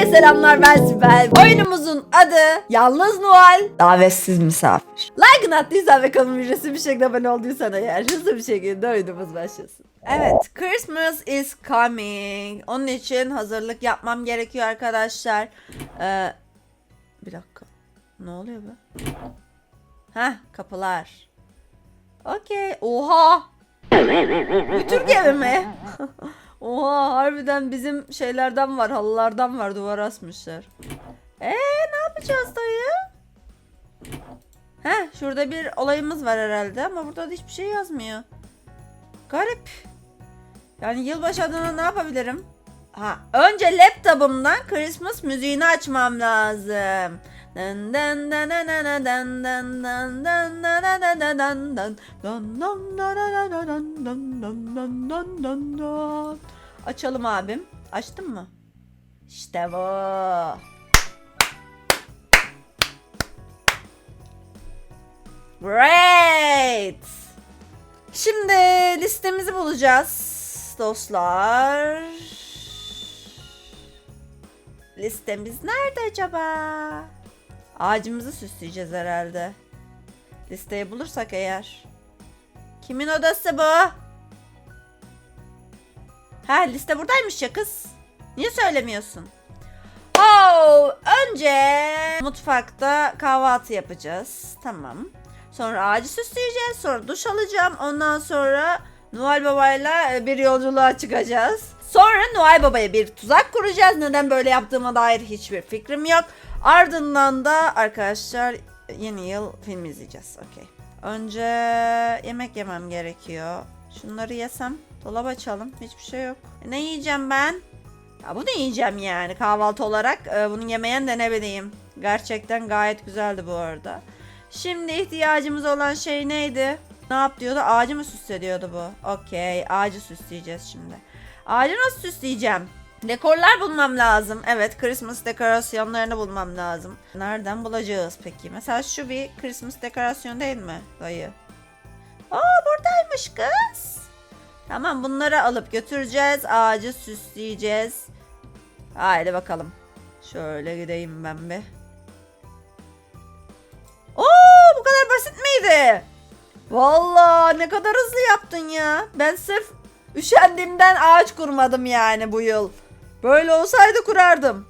Herkese selamlar ben Sibel. Oyunumuzun adı Yalnız Noel Davetsiz Misafir. Like'ını attıysan ve kanalımın ücretsiz bir şekilde abone olduysan eğer hızlı bir şekilde oyunumuz başlasın. Evet Christmas is coming. Onun için hazırlık yapmam gerekiyor arkadaşlar. Ee, bir dakika. Ne oluyor be? Heh kapılar. Okey. Oha. Bütün gemi mi? Oha harbiden bizim şeylerden var halılardan var duvar asmışlar. Eee ne yapacağız dayı? Heh şurada bir olayımız var herhalde ama burada da hiçbir şey yazmıyor. Garip. Yani yılbaşı adına ne yapabilirim? Ha, önce laptopumdan Christmas müziğini açmam lazım. Açalım abim. Açtın mı? İşte bu. Great. Şimdi listemizi bulacağız dostlar. Listemiz nerede acaba? Ağacımızı süsleyeceğiz herhalde. Listeyi bulursak eğer. Kimin odası bu? Ha liste buradaymış ya kız. Niye söylemiyorsun? Oh, önce mutfakta kahvaltı yapacağız. Tamam. Sonra ağacı süsleyeceğiz. Sonra duş alacağım. Ondan sonra Noel Baba'yla e, bir yolculuğa çıkacağız. Sonra Noel Baba'ya bir tuzak kuracağız. Neden böyle yaptığıma dair hiçbir fikrim yok. Ardından da arkadaşlar yeni yıl film izleyeceğiz. Okey. Önce yemek yemem gerekiyor. Şunları yesem dolap açalım. Hiçbir şey yok. E, ne yiyeceğim ben? Ya bunu yiyeceğim yani kahvaltı olarak. Ee, bunu yemeyen de ne bileyim. Gerçekten gayet güzeldi bu arada. Şimdi ihtiyacımız olan şey neydi? Ne yap diyordu? Ağacı mı süslediyordu bu? Okey. Ağacı süsleyeceğiz şimdi. Ağacı nasıl süsleyeceğim? Dekorlar bulmam lazım. Evet Christmas dekorasyonlarını bulmam lazım. Nereden bulacağız peki? Mesela şu bir Christmas dekorasyon değil mi dayı? Aa buradaymış kız. Tamam bunları alıp götüreceğiz. Ağacı süsleyeceğiz. Haydi bakalım. Şöyle gideyim ben bir. Oo bu kadar basit miydi? Vallahi ne kadar hızlı yaptın ya. Ben sırf üşendiğimden ağaç kurmadım yani bu yıl. Böyle olsaydı kurardım.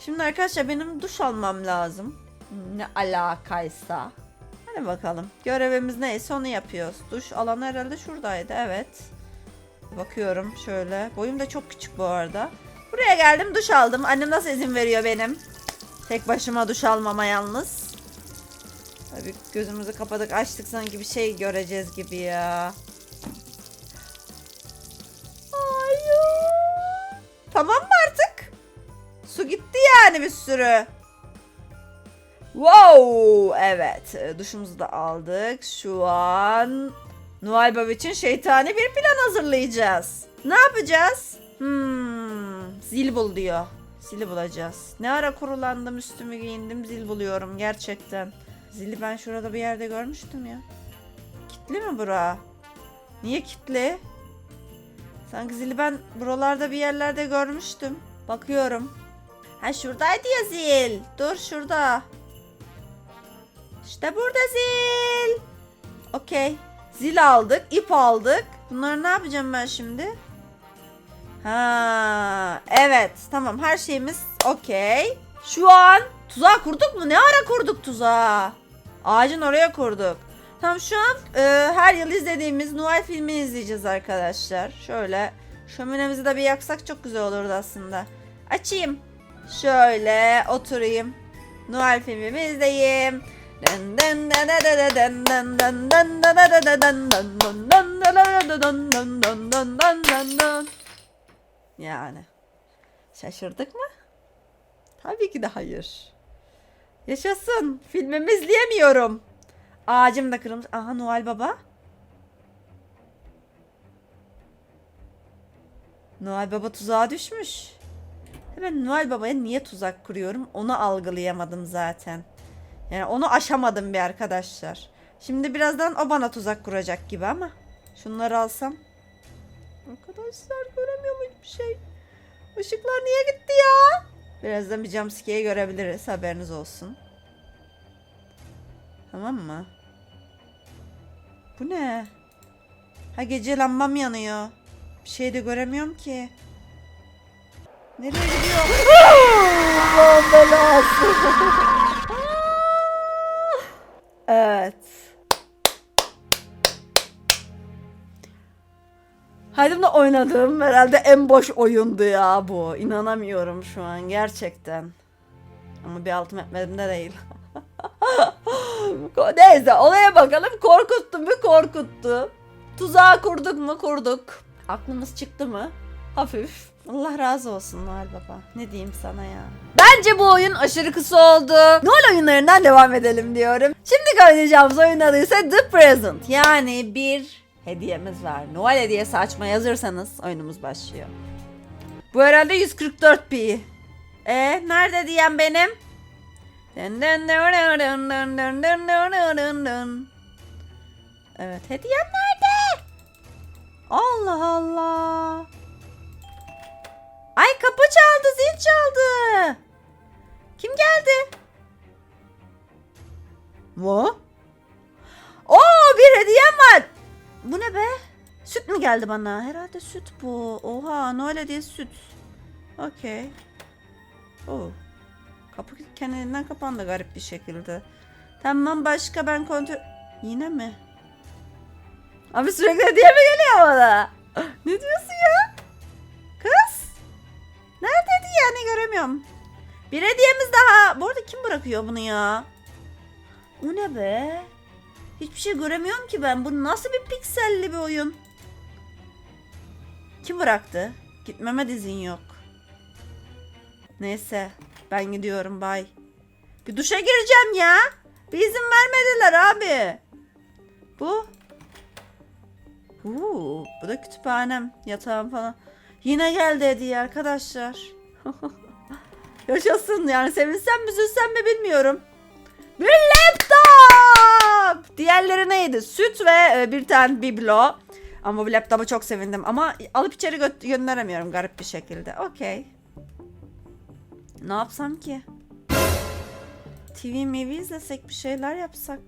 Şimdi arkadaşlar benim duş almam lazım. Ne alakaysa. Hadi bakalım. Görevimiz neyse onu yapıyoruz. Duş alanı herhalde şuradaydı. Evet. Bakıyorum şöyle. Boyum da çok küçük bu arada. Buraya geldim duş aldım. Annem nasıl izin veriyor benim? Tek başıma duş almama yalnız. Tabii gözümüzü kapadık açtık sanki bir şey göreceğiz gibi ya. Hayır. Tamam mı artık? Su gitti yani bir sürü. Wow, evet. Duşumuzu da aldık. Şu an Noel için şeytani bir plan hazırlayacağız. Ne yapacağız? Hmm, zil bul diyor. Zili bulacağız. Ne ara kurulandım, üstümü giyindim, zil buluyorum gerçekten. Zili ben şurada bir yerde görmüştüm ya. Kitli mi bura? Niye kitli? Sanki zili ben buralarda bir yerlerde görmüştüm. Bakıyorum. Ha şuradaydı ya zil. Dur şurada. İşte burada zil. Okey. Zil aldık, ip aldık. Bunları ne yapacağım ben şimdi? Ha, evet. Tamam her şeyimiz okey. Şu an tuzağı kurduk mu? Ne ara kurduk tuzağı? Ağacın oraya kurduk. Tam şu an e, her yıl izlediğimiz Noel filmini izleyeceğiz arkadaşlar. Şöyle şöminemizi de bir yaksak çok güzel olurdu aslında. Açayım. Şöyle oturayım. Noel filmimi izleyeyim. Yani şaşırdık mı? Tabii ki de hayır. Yaşasın. Filmimi izleyemiyorum. Ağacım da kırılmış. Aha Noel Baba. Noel Baba tuzağa düşmüş. Ben Noel Baba'ya niye tuzak kuruyorum onu algılayamadım zaten. Yani onu aşamadım bir arkadaşlar. Şimdi birazdan o bana tuzak kuracak gibi ama. Şunları alsam. Arkadaşlar göremiyorum hiçbir şey. Işıklar niye gitti ya? Birazdan bir jumpscare görebiliriz. Haberiniz olsun. Tamam mı? Bu ne? Ha gece lambam yanıyor. Bir şey de göremiyorum ki. Nereye gidiyor? Allah'ım belası. evet. Hayatımda oynadığım herhalde en boş oyundu ya bu. İnanamıyorum şu an gerçekten. Ama bir altım etmedim de değil. Neyse olaya bakalım. Korkuttu mu? Korkuttu. Tuzağı kurduk mu? Kurduk. Aklımız çıktı mı? Hafif. Allah razı olsun Noel Baba. Ne diyeyim sana ya. Bence bu oyun aşırı kısa oldu. Noel oyunlarından devam edelim diyorum. Şimdi oynayacağımız oyun adı ise The Present. Yani bir hediyemiz var. Noel hediyesi açmaya hazırsanız oyunumuz başlıyor. Bu herhalde 144 pi. E nerede diyen benim? Evet hediyem nerede? Allah Allah. Ay kapı çaldı zil çaldı. Kim geldi? Mu? Oo bir hediyem var. Bu ne be? Süt mü geldi bana? Herhalde süt bu. Oha Noel hediyesi süt. Okey. Oo. Kapı kendinden kapandı garip bir şekilde. Tamam başka ben kontrol... Yine mi? Abi sürekli hediye mi geliyor bana? ne diyorsun ya? Kız? Nerede hediye? göremiyorum. Bir hediyemiz daha. Bu arada kim bırakıyor bunu ya? O ne be? Hiçbir şey göremiyorum ki ben. Bu nasıl bir pikselli bir oyun? Kim bıraktı? Gitmeme dizin yok. Neyse. Ben gidiyorum bay. Bir duşa gireceğim ya. Bir izin vermediler abi. Bu? Huu, bu da kütüphanem. Yatağım falan. Yine geldi hediye arkadaşlar. Yaşasın yani sevinsem mi üzülsem mi bilmiyorum. Bir laptop! Diğerleri neydi? Süt ve e, bir tane biblo. Ama bu laptopa çok sevindim. Ama alıp içeri gö- gönderemiyorum garip bir şekilde. Okey. Ne yapsam ki? TV mivi izlesek bir şeyler yapsak.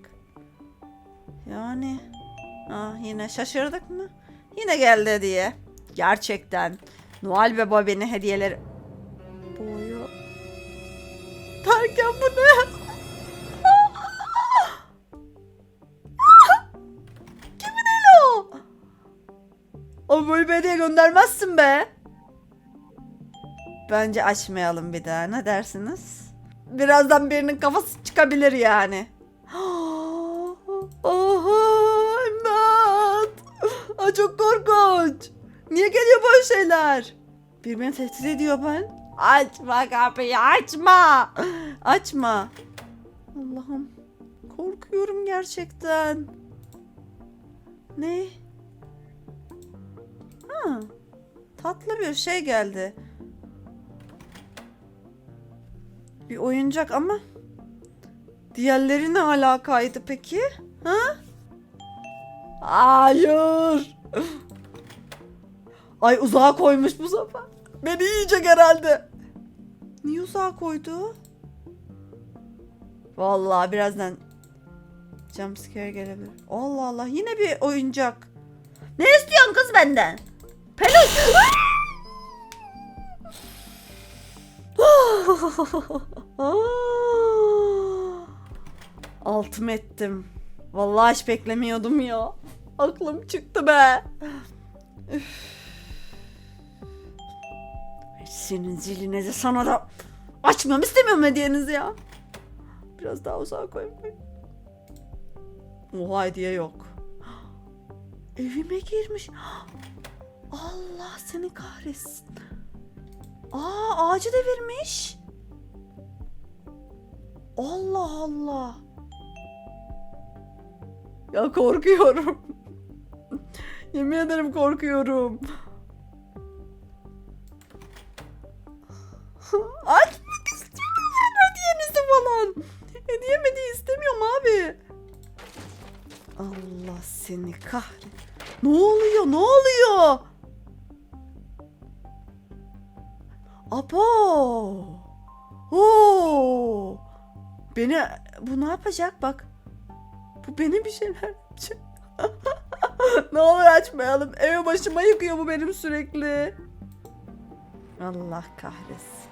Yani. Ah yine şaşırdık mı? Yine geldi diye. Gerçekten. Noel ve Bobby'nin hediyeleri. Göndermezsin be. Bence açmayalım bir daha. Ne dersiniz? Birazdan birinin kafası çıkabilir yani. Oha imdat. Aa, çok korkunç. Niye geliyor böyle şeyler? Bir beni tehdit ediyor ben. Açma kapıyı açma. Açma. Allah'ım. Korkuyorum gerçekten. Ne? Tatlı bir şey geldi. Bir oyuncak ama diğerleri ne alakaydı peki? Ha? Hayır. Ay uzağa koymuş bu sefer. Beni yiyecek herhalde. Niye uzağa koydu? Vallahi birazdan jumpscare gelebilir. Allah Allah yine bir oyuncak. Ne istiyorsun kız benden? Peluş. Altım ettim. Vallahi hiç beklemiyordum ya. Aklım çıktı be. Üf. Senin zilinize sana da açmam istemiyorum hediyenizi ya. Biraz daha uzağa koyayım. Oha hediye yok. Evime girmiş. Allah seni kahretsin. Aa ağacı devirmiş. Allah Allah. Ya korkuyorum. Yemin ederim korkuyorum. Açmak istemiyorum hediyenizi falan. Hediye hediye istemiyorum abi. Allah seni kahret. Ne oluyor? Ne oluyor? Abo. Beni bu ne yapacak bak. Bu beni bir şeyler yapacak. ne olur açmayalım. Eve başıma yıkıyor bu benim sürekli. Allah kahretsin.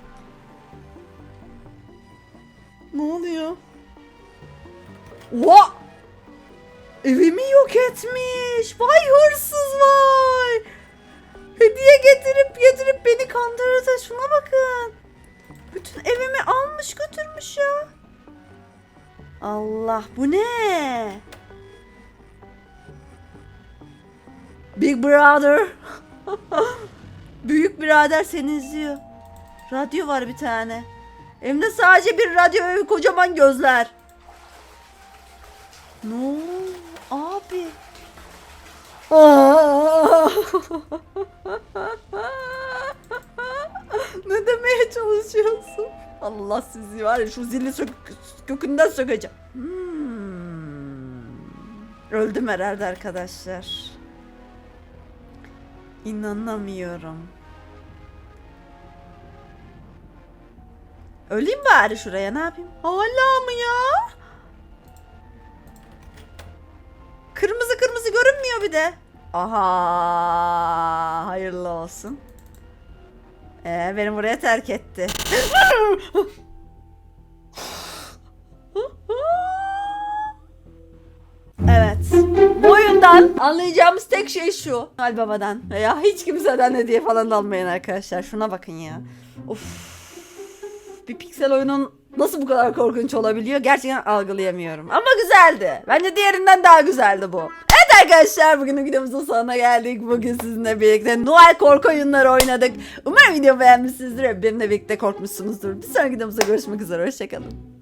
Ne oluyor? Oha! Evimi yok etmiş. Vay hırsız vay. Hediye getirip getirip beni kandırdı. Şuna bakın. Bütün evimi almış götürmüş ya. Allah bu ne? Big Brother. Büyük birader seni izliyor. Radyo var bir tane. Hem de sadece bir radyo ve kocaman gözler. Oldu abi? Aa! ne demeye çalışıyorsun? Allah sizi var ya şu zili sök kökünden sökeceğim. Hmm. Öldüm herhalde arkadaşlar. İnanamıyorum. Öleyim bari şuraya ne yapayım? Hala mı ya? Kırmızı kırmızı görünmüyor bir de. Aha hayırlı olsun. Ee, beni buraya terk etti. evet. Bu oyundan anlayacağımız tek şey şu. Noel Baba'dan veya hiç kimseden hediye falan da almayın arkadaşlar. Şuna bakın ya. Of. Bir piksel oyunun nasıl bu kadar korkunç olabiliyor gerçekten algılayamıyorum. Ama güzeldi. Bence diğerinden daha güzeldi bu. Evet arkadaşlar bugünün videomuzun sonuna geldik. Bugün sizinle birlikte Noel korku oyunları oynadık. Umarım video beğenmişsinizdir ve benimle birlikte korkmuşsunuzdur. Bir sonraki videomuzda görüşmek üzere. Hoşçakalın.